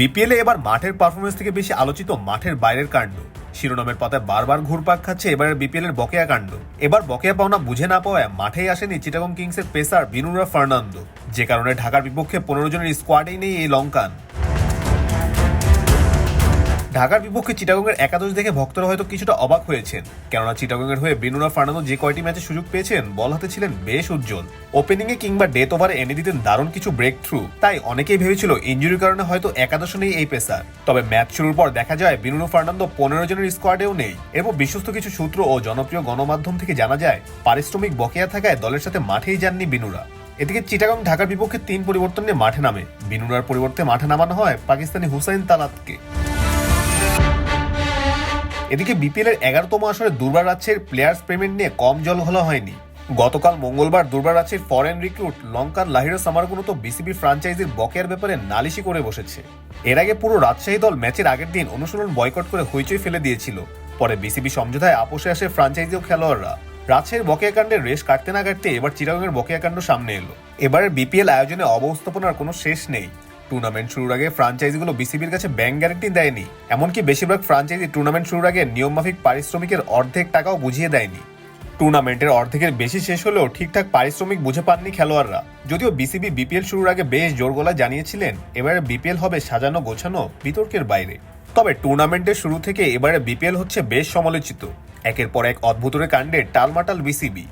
বিপিএলে এবার মাঠের পারফরমেন্স থেকে বেশি আলোচিত মাঠের বাইরের কাণ্ড। শিরোনামের পথে বারবার ঘুরপাক খাচ্ছে এবারের বিপিএল এর বকেয়া কাণ্ড। এবার বকেয়া পাওনা বুঝে না পাওয়ায় মাঠেই আসেনি চিটাগং কিংসের পেসার বিনুরা ফার্নান্দো। যে কারণে ঢাকার বিপক্ষে পনেরো জনের স্কোয়াডেই নেই এই লঙ্কান। ঢাকার বিপক্ষে চিটাগংয়ের একাদশ দেখে ভক্তরা হয়তো কিছুটা অবাক হয়েছেন। কেননা চিটাগংয়ের হয়ে বিনুরা ফার্নান্দো যে কয়টি ম্যাচে সুযোগ পেয়েছেন, বল হাতে ছিলেন বেশ উজ্জ্বল। ওপেনিংয়ে কিংবা ডেথ ওভারে এনে দিতেন দারুণ কিছু ব্রেক থ্রু তাই অনেকেই ভেবেছিল ইঞ্জুরির কারণে হয়তো একাদশ নেই এই পেসার। তবে ম্যাচ শুরুর পর দেখা যায় বিনুরো ফার্নান্দো পনেরো জনের স্কোয়াডেও নেই এরপর বিশ্বস্ত কিছু সূত্র ও জনপ্রিয় গণমাধ্যম থেকে জানা যায়, পারিশ্রমিক বকেয়া থাকায় দলের সাথে মাঠেই যাননি বিনুরা। এদিকে চিটাগং ঢাকার বিপক্ষে তিন পরিবর্তন নিয়ে মাঠে নামে। বিনুরার পরিবর্তে মাঠে নামানো হয় পাকিস্তানি হুসাইন তালাতকে। এদিকে বিপিএল এর এগারোতম আসরে দুর্বার রাজ্যের প্লেয়ার্স পেমেন্ট নিয়ে কম জল ঘোলা হয়নি। গতকাল মঙ্গলবার দুর্বার রাজ্যের ফরেন রিক্রুট লঙ্কান লাহিরা সামারগুলো তো বিসিবি ফ্রাঞ্চাইজির বকেয়ার ব্যাপারে নালিশি করে বসেছে। এর আগে পুরো রাজশাহী দল ম্যাচের আগের দিন অনুশীলন বয়কট করে হইচই ফেলে দিয়েছিল। পরে বিসিবি সমঝোতায় আপোষে আসে ফ্রাঞ্চাইজি ও খেলোয়াড়রা। রাজশাহীর বকেয়া কাণ্ডের রেশ কাটতে না কাটতে এবার চিরাগের বকেয়া কাণ্ড সামনে এলো। এবারের বিপিএল আয়োজনে অবস্থাপনার কোনো শেষ নেই। টুর্নামেন্ট শুরুর আগে ফ্রাঞ্চাইজিগুলো বিসিবির কাছে ব্যাংক গ্যারান্টি দেয়নি। এমনকি বেশিরভাগ ফ্রাঞ্চাইজি টুর্নামেন্ট শুরুর আগে নিয়মমাফিক পারিশ্রমিকের অর্ধেক টাকাও বুঝিয়ে দেয়নি। টুর্নামেন্টের অর্ধেকের বেশি শেষ হলেও ঠিকঠাক পারিশ্রমিক বুঝে পাননি খেলোয়াড়রা। যদিও বিসিবি বিপিএল শুরুর আগে বেশ জোর গলায় জানিয়েছিলেন, এবারে বিপিএল হবে সাজানো গোছানো বিতর্কের বাইরে। তবে টুর্নামেন্টের শুরু থেকে এবারে বিপিএল হচ্ছে বেশ সমালোচিত। একের পর এক অদ্ভুতরে কাণ্ডে টালমাটাল বিসিবি